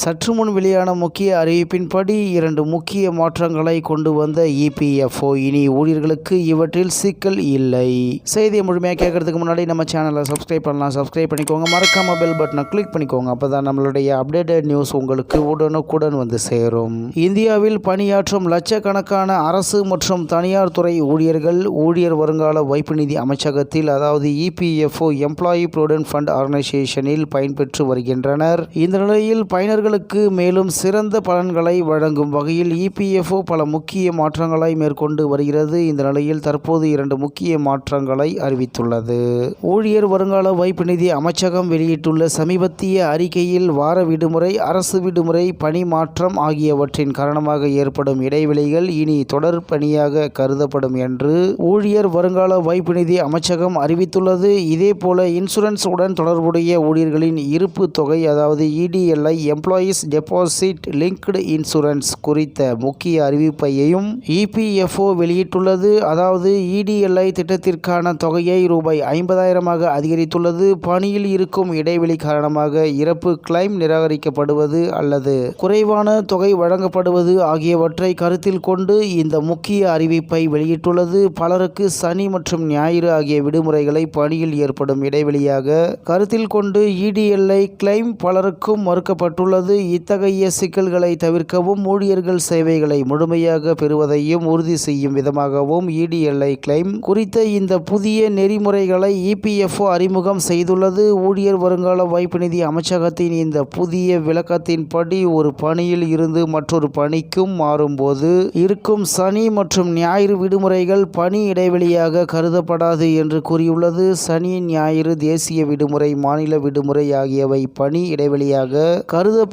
சற்று முன் வெளியான முக்கிய அறிவிப்பின்படி இரண்டு முக்கிய மாற்றங்களை கொண்டு வந்த இபிஎஃப்ஓ இனி ஊழியர்களுக்கு இவற்றில் சிக்கல் இல்லை. செய்தியை முழுமையாக கேட்கறதுக்கு முன்னாடி நம்ம சேனலை சப்ஸ்கிரைப் பண்ணலாம். சப்ஸ்கிரைப் பண்ணிக்கோங்க. மறக்காம பெல் பட்டனை கிளிக் பண்ணிக்கோங்க. அப்பதான் நம்மளுடைய அப்டேட்டட் நியூஸ் உங்களுக்கு உடனுக்குடன் வந்து சேரும். இந்தியாவில் பணியாற்றும் லட்சக்கணக்கான அரசு மற்றும் தனியார் துறை ஊழியர்கள் ஊழியர் வருங்கால வைப்பு நிதி அமைச்சகத்தில் அதாவது இபிஎஃப்ஓ எம்ப்ளாயி ப்ரொவிடென்ட் ஃபண்ட் ஆர்கனைசேஷனில் பயன்பெற்று வருகின்றனர். இந்த நிலையில் பயனர்கள் அவர்களுக்கு மேலும் சிறந்த பலன்களை வழங்கும் வகையில் இபிஎஃப்ஓ பல முக்கிய மாற்றங்களை மேற்கொண்டு வருகிறது. இந்த நிலையில் தற்போது இரண்டு முக்கிய மாற்றங்களை அறிவித்துள்ளது. ஊழியர் வருங்கால வைப்பு நிதி அமைச்சகம் வெளியிட்டுள்ள சமீபத்திய அறிக்கையில் வார விடுமுறை அரசு விடுமுறை பணி மாற்றம் ஆகியவற்றின் காரணமாக ஏற்படும் இடைவெளிகள் இனி தொடர் பணியாக கருதப்படும் என்று ஊழியர் வருங்கால வைப்பு நிதி அமைச்சகம் அறிவித்துள்ளது. இதேபோல இன்சூரன்ஸ் உடன் தொடர்புடைய ஊழியர்களின் இருப்பு தொகை அதாவது EDLI employees deposit linked insurance குறித்த முக்கிய அறிவிப்பையும் இபிஎஃப்ஓ வெளியிட்டுள்ளது. அதாவது இடிஎல்ஐ திட்டத்திற்கான தொகையை ரூபாய் ஐம்பதாயிரமாக அதிகரித்துள்ளது. பணியில் இருக்கும் இடைவெளி காரணமாக இறப்பு கிளைம் நிராகரிக்கப்படுவது அல்லது குறைவான தொகை வழங்கப்படுவது ஆகியவற்றை கருத்தில் கொண்டு இந்த முக்கிய அறிவிப்பை வெளியிட்டுள்ளது. பலருக்கு சனி மற்றும் ஞாயிறு ஆகிய விடுமுறைகளை பணியில் ஏற்படும் இடைவெளியாக கருத்தில் கொண்டு இடிஎல்ஐ கிளைம் பலருக்கும் மறுக்கப்பட்டுள்ளது. இத்தகைய சிக்கல்களை தவிர்க்கவும் ஊழியர்கள் சேவைகளை முழுமையாக பெறுவதையும் உறுதி செய்யும் விதமாகவும் இடிஎல்ஐ கிளைம் குறித்த இந்த புதிய நெறிமுறைகளை இபிஎஃப்ஓ அறிமுகம் செய்துள்ளது. ஊழியர் வருங்கால வைப்பு நிதி அமைச்சகத்தின் இந்த புதிய விளக்கத்தின்படி ஒரு பணியில் இருந்து மற்றொரு பணிக்கும் மாறும்போது இருக்கும் சனி மற்றும் ஞாயிறு விடுமுறைகள் பணி இடைவெளியாக கருதப்படாது என்று கூறியுள்ளது. சனி ஞாயிறு தேசிய விடுமுறை மாநில விடுமுறை ஆகியவை பணி இடைவெளியாக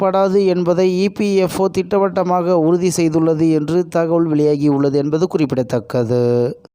கருதப்படாது என்பதை இபிஎஃப்ஓ திட்டவட்டமாக உறுதி செய்துள்ளது என்று தகவல் வெளியாகியுள்ளது என்பது குறிப்பிடத்தக்கது.